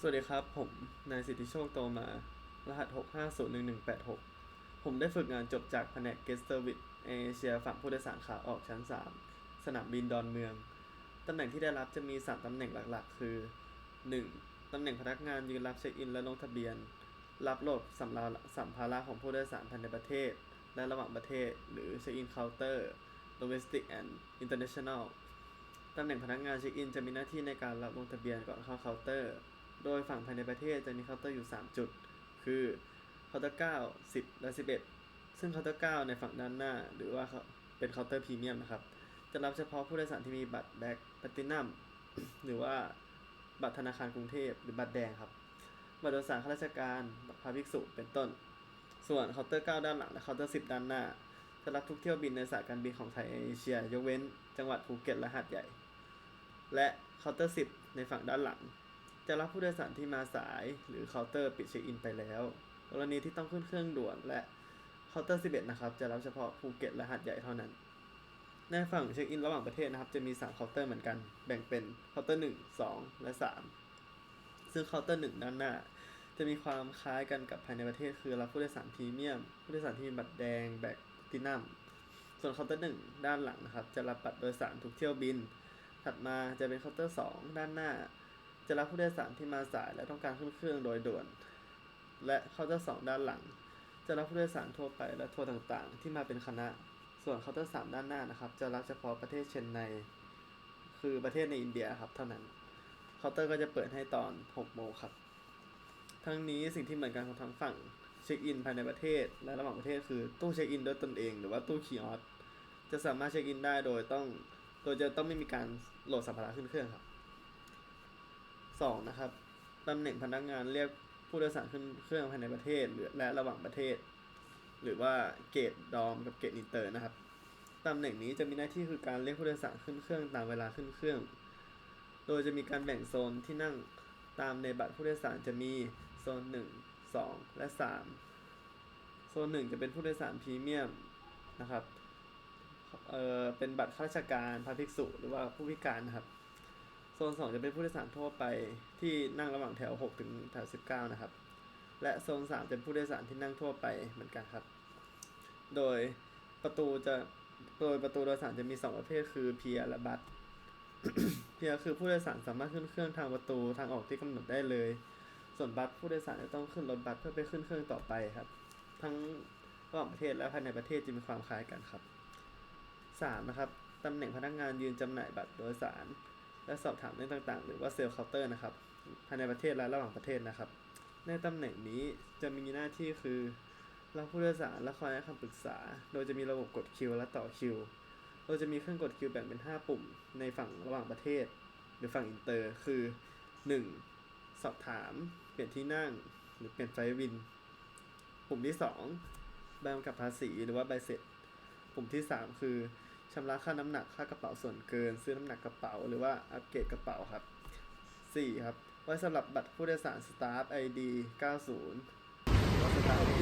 สวัสดีครับ ผมนายสิทธิโชคโตมา รหัส 6501186 ผมได้ฝึกงานจบจากแผนก Guest Service เอเชียฝั่งผู้โดยสารขาออกชั้น 3 สนามบินดอนเมือง ตำแหน่งที่ได้รับจะมี 3 ตำแหน่งหลักๆ คือ 1. ตำแหน่งพนักงานยืนรับเช็คอินและลงทะเบียน รับโหลดสำราสัมภาระของผู้โดยสารภายในประเทศ และระหว่างประเทศ หรือเช็คอินเคาน์เตอร์ domestic and international ตำแหน่งพนักงานเช็คอินจะมีหน้าที่ในการรับลงทะเบียนก่อนเข้าเคาน์เตอร์ โดยฝั่งภายในประเทศจะมีเคาน์เตอร์อยู่ 3 จุด คือเคาน์เตอร์9 10 และ 11 ซึ่งเคาน์เตอร์9ในฝั่งด้านหน้า หรือว่าเป็นเคาน์เตอร์พรีเมียมนะครับ จะรับเฉพาะผู้โดยสารที่มีบัตรแบล็กแพลตินัมหรือว่าบัตรธนาคารกรุงเทพหรือบัตรแดงครับ บัตรโดยสารข้าราชการบัตรพาภิกษุเป็นต้น ส่วนเคาน์เตอร์ 9 ด้านหลังและเคาน์เตอร์ 10 ด้านหน้า จะรับทุกเที่ยวบินในสายการบินของไทยเอเชีย ยกเว้น จังหวัดภูเก็ตและหาดใหญ่ และเคาน์เตอร์ 10 ในฝั่งด้านหลัง จะรับผู้โดยสารที่มาสายหรือเคาน์เตอร์ปิดเช็คอินไปแล้ว กรณีที่ต้องขึ้นเครื่องด่วนและเคาน์เตอร์11นะครับ จะรับเฉพาะภูเก็ตและหาดใหญ่เท่านั้น ในฝั่งเช็คอินระหว่างประเทศนะครับ จะมี 3 เคาน์เตอร์เหมือนกัน แบ่งเป็นเคาน์เตอร์ 1 2 และ 3 ซึ่งเคาน์เตอร์ 1 ด้านหน้า จะมีความคล้ายกันกับภายในประเทศ คือรับผู้โดยสารพรีเมียม ผู้โดยสารที่มีบัตรแดงแบกตินัมส่วนเคาน์เตอร์ 1 ด้านหลังนะครับ จะรับบัตรโดยสารทุกเที่ยวบิน ถัดมาจะเป็นเคาน์เตอร์ 2 ด้านหน้า จะรับผู้โดยสารที่มาสายและต้องการขึ้นเครื่องโดยด่วน และเคาน์เตอร์2ด้านหลัง จะรับผู้โดยสารทั่วไปและทัวร์ต่างๆ ที่มาเป็นคณะ ส่วนเคาน์เตอร์3ด้านหน้านะครับ จะรับเฉพาะประเทศเชนไนคือประเทศในอินเดียครับเท่านั้นเคาน์เตอร์ก็จะเปิดให้ตอน6โมงครับ ทั้งนี้สิ่งที่เหมือนกันของทั้งฝั่งเช็คอินภายในประเทศ และระหว่างประเทศคือตู้เช็คอินด้วยตนเอง หรือว่าตู้คีออสจะสามารถเช็คอินได้โดยต้อง โดยจะต้องไม่มีการโหลดสัมภาระขึ้นเครื่องครับ สองนะครับตำแหน่งพนักงานเรียกผู้โดยสารขึ้นเครื่องภายในประเทศ หรือและระหว่างประเทศ หรือว่าเกตดอมกับเกตอินเตอร์นะครับตำแหน่งนี้จะมีหน้าที่คือการเรียกผู้โดยสารขึ้นเครื่องตามเวลาขึ้นเครื่อง โดยจะมีการแบ่งโซนที่นั่งตามในบัตรผู้โดยสารจะมีโซน 1 2 และ 3 โซน 1 จะเป็นผู้โดยสารพรีเมียมนะครับ เออเป็นบัตรข้าราชการพระภิกษุหรือว่าผู้พิการนะครับ โซน 2 จะเป็นผู้โดยสารทั่วไปที่นั่งระหว่างแถว 6 ถึงแถว 19 นะครับ และโซน 3 เป็นผู้โดยสารที่นั่งทั่วไปเหมือนกันครับ โดยประตูจะโดยประตูโดยสารจะมี 2 ประเภทคือเพียและบัตเพียคือผู้โดยสารสามารถขึ้นเครื่องทางประตูทางออกที่กำหนดได้เลย ส่วนบัสผู้โดยสารจะต้องขึ้นรถบัสเพื่อไปขึ้นเครื่องต่อไปครับ ทั้งระหว่างประเทศและภายในประเทศจะมีความคล้ายกันครับสามนะครับตำแหน่งพนักงานยืนจำหน่ายบัตรโดยสาร และสอบถามเรื่องต่างๆ หรือว่าเซลล์เคาน์เตอร์นะครับภายในประเทศและระหว่างประเทศนะครับ ในตำแหน่งนี้จะมีหน้าที่คือรับผู้โดยสารและคอยให้คำปรึกษา โดยจะมีระบบกดคิวและต่อคิว โดยจะมีเครื่องกดคิวแบ่งเป็น 5 ปุ่ม ในฝั่งระหว่างประเทศ หรือฝั่งอินเตอร์คือ 1. สอบถาม เปลี่ยนที่นั่ง หรือเปลี่ยนไฟล์วิน ปุ่มที่ 2 ใบกำกับภาษีหรือว่าใบเสร็จ ปุ่มที่ 3 คือ ชำระค่าน้ำหนักค่ากระเป๋าส่วนเกิน ซื้อน้ำหนักกระเป๋าหรือว่าอัปเกรดกระเป๋าครับ 4 ครับ ไว้สำหรับบัตรผู้โดยสาร Staff ID 90ว่า Staff ID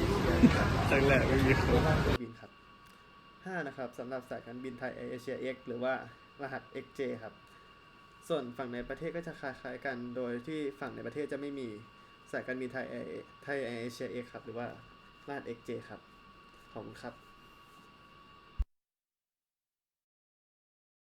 ครั้งแรกไม่มีคเพื่นอบ้านเครื่องบินครับ 5 นะครับสำหรับสายการบินไทยเอเชีย X หรือว่ารหัส XJ ครับ ส่วนฝั่งในประเทศก็จะคล้ายๆกัน โดยที่ฝั่งในประเทศจะไม่มีสายการบินไทยไทยเอเชีย X ครับ หรือว่ารหัส XJ ครับ ขอบคุณครับ